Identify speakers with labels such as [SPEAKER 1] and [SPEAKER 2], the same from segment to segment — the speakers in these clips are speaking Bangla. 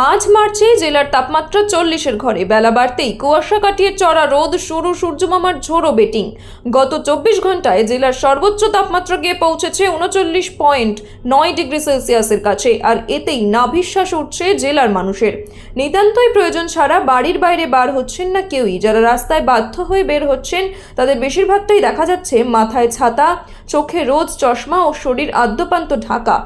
[SPEAKER 1] মাঝ মার্চে জেলার তাপমাত্রা চল্লিশের ঘরে। বেলা বাড়তেই কুয়াশা কাটিয়ে চড়া রোদ সরু সূর্যমামার ঝোড়ো বেটিং। গত চব্বিশ ঘন্টায় জেলার সর্বোচ্চ তাপমাত্রা গিয়ে পৌঁছেছে উনচল্লিশ পয়েন্ট নয় ডিগ্রি সেলসিয়াসের কাছে, আর এতেই নাভিশ্বাস উঠছে জেলার মানুষের। নিতান্তই প্রয়োজন ছাড়া বাড়ির বাইরে বার হচ্ছেন না কেউই। যারা রাস্তায় বাধ্য হয়ে বের হচ্ছেন, তাদের বেশিরভাগটাই দেখা যাচ্ছে মাথায় ছাতা, চোখে রোজ চশমা ও শরীর আদ্যপান্ত ঢাকা।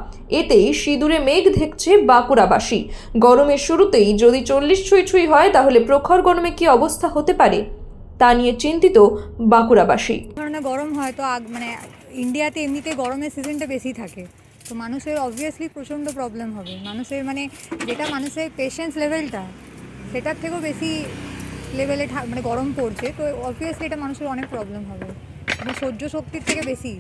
[SPEAKER 1] এতেই সিঁদুরে মেঘ দেখছে বাঁকুড়াবাসী। গরমের শুরুতেই যদি চল্লিশ ছুঁই ছুঁই হয়, তাহলে প্রখর গরমে কি অবস্থা হতে পারে? তা নিয়ে চিন্তিত বাঁকুড়াবাসী।
[SPEAKER 2] গরম হয় তো মানে ইন্ডিয়াতে এমনিতে গরমের সিজনটা বেশি থাকে। তো মানুষের অবভিয়াসলি প্রচণ্ড প্রবলেম হবে। মানুষের মানে যেটা মানুষের পেশেন্স লেভেলটা সেটার থেকেও বেশি লেভেলে মানে গরম পড়ছে। তো অবভিয়াসলি এটা মানুষের অনেক প্রবলেম হবে। মানে সহ্য শক্তির থেকে বেশি।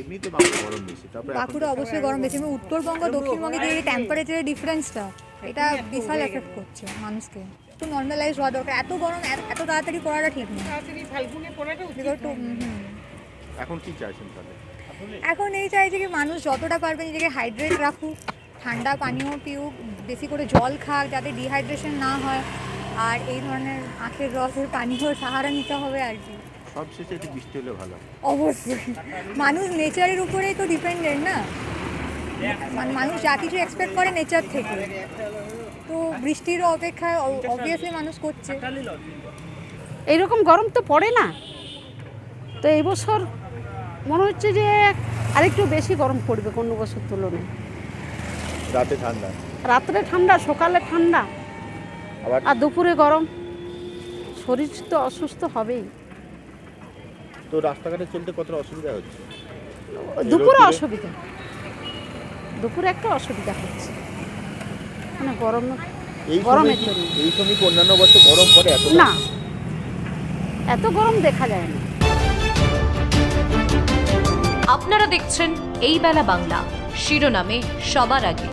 [SPEAKER 3] এমনি তো গরম বেশি তারপরে
[SPEAKER 2] বাঁকুড়া অবশ্যই গরম বেশি। এবং উত্তরবঙ্গ দক্ষিণবঙ্গে যে টেম্পারেচারের ডিফারেন্সটা এটা বিশাল এফেক্ট করছে মানুষকে। একটু নর্মালাইজ হওয়া দরকার। এত গরম এত এত তাড়াতাড়ি পড়াটা ঠিক না।
[SPEAKER 3] এখন কি চাইছেন তাহলে?
[SPEAKER 2] এখন এই চাইছে কি মানুষ যতটা পারবে নিজেকে হাইড্রেট রাখুক ঠান্ডা পানীয় পিউক বেশি করে জল খাক যাতে ডিহাইড্রেশন না হয়। আর এই ধরনের আখের রসের পানীয় সাহারা নিতে হবে আর কি।
[SPEAKER 3] সব শেষে একটু বৃষ্টি হলে ভালো
[SPEAKER 2] অবশ্যই। মানুষ নেচারের উপরেই তো ডিপেন্ডেন্ট না? মানে মানুষ যা কিছু এক্সপেক্ট করে নেচার থেকে। তো বৃষ্টির অপেক্ষায় অবভিয়াসলি মানুষ করছে।
[SPEAKER 4] এইরকম গরম তো পড়ে না। তো এই বছর মনে হচ্ছে যে আরেকটু বেশি গরম পড়বে অন্য বছর তুলনায়।
[SPEAKER 3] রাতে ঠান্ডা।
[SPEAKER 4] রাত্রে ঠান্ডা সকালে ঠান্ডা। আর দুপুরে গরম। শরীর তো অসুস্থ হবেই।
[SPEAKER 3] তো রাস্তাঘাটে চলতে কতটা অসুবিধা হচ্ছে?
[SPEAKER 4] দুপুরে অসুবিধা। দুপুরে একটা অসুবিধা হচ্ছে। মানে গরম
[SPEAKER 3] এই
[SPEAKER 4] গরমের জন্য।
[SPEAKER 3] এই সময় অন্যান্য বছর গরম পড়ে এত
[SPEAKER 4] না। এত গরম দেখা যায় না।
[SPEAKER 5] আপনারা দেখছেন এই বেলা বাংলা। শিরোনামে সবার আগে।